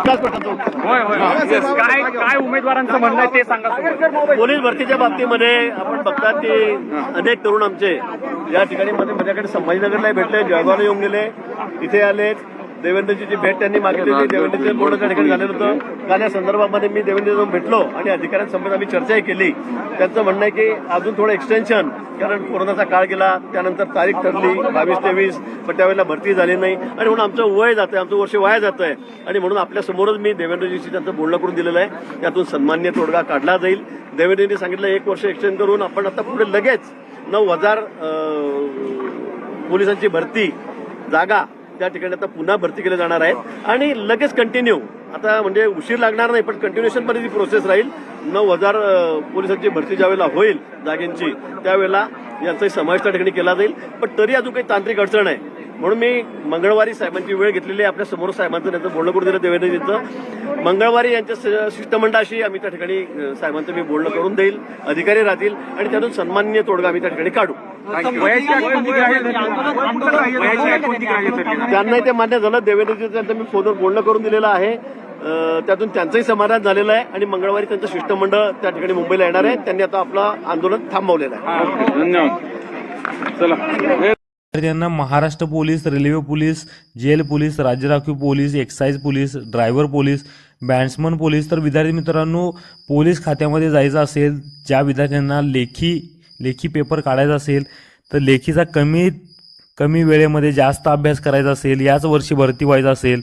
होय होय Yes. काय काय उमेदवारांचं म्हणणं आहे ते सांगा. पोलीस भरतीच्या बाबतीमध्ये आपण बघतात की अनेक तरुण आमचे या ठिकाणी मध्ये माझ्याकडे संभाजीनगरला भेटले जळगावला येऊन गेले इथे आले देवेंद्रची जी भेट त्यांनी मागितलेली देवेंद्रचं बोर्ड त्या ठिकाणी झालेलं होतं. काल या संदर्भामध्ये मी देवेंद्र जाऊन भेटलो आणि अधिकाऱ्यांसमोर आम्ही चर्चाही केली. त्यांचं म्हणणं आहे की अजून थोडं एक्सटेन्शन कारण कोरोनाचा काळ गेला त्यानंतर तारीख ठरली बावीस तेवीस पण त्यावेळेला भरती झाली नाही. आणि म्हणून आमचं वय जातं आमचं वर्ष वाया जातं आहे आणि म्हणून आपल्या समोरच मी देवेंद्रजीशी त्यांचं बोलणं करून दिलेलं आहे. त्यातून सन्मान्य तोडगा काढला जाईल. देवेंद्रजींनी सांगितलं एक वर्ष एक्सटेंड करून आपण आता पुढे लगेच नऊ हजार पोलिसांची भरती जागा त्या ठिकाणी आता पुन्हा भरती केले जाणार आहेत आणि लगेच कंटिन्यू आता म्हणजे उशीर लागणार नाही पण कंटिन्युएशनमध्ये जी प्रोसेस राहील. नऊ हजार पोलिसांची भरती ज्यावेळेला होईल जागेंची त्यावेळेला यांचाही समावेश त्या ठिकाणी केला जाईल. पण तरी अजून काही तांत्रिक अडचण आहे. म्हणून मी मंगळवारी साहेबांची वेळ घेतलेली आहे. आपल्यासमोर साहेबांचं त्यांचं बोलणं करून दिलं देवेंद्रजींचं. मंगळवारी यांच्या शिष्टमंडळाशी आम्ही त्या ठिकाणी साहेबांचं मी बोलणं करून देईल अधिकारी राहतील आणि त्यातून सन्मान्य तोडगा आम्ही त्या ठिकाणी काढू? त्यांनाही ते मान्य झालं. देवेंद्रजी त्यांचं मी फोनवर बोलणं करून दिलेलं आहे. त्यातून त्यांचंही समाधान झालेलं आहे आणि मंगळवारी त्यांचं शिष्टमंडळ त्या ठिकाणी मुंबईला येणार आहे. त्यांनी आता आपलं आंदोलन थांबवलेलं आहे. हा, धन्यवाद. चला. विद्यार्थ्यांना Maharashtra police railway police jail police राज्य राखीव police excise police driver police batsman police. तर विद्यार्थी मित्रांनो पोलीस खात्यामध्ये जायचं असेल ज्या विद्यार्थ्यांना लेखी लेखी पेपर काढायचा असेल तर लेखीचा कमी कमी वेळेमध्ये जास्त अभ्यास करायचा असेल याच वर्षी भरती व्हायचं असेल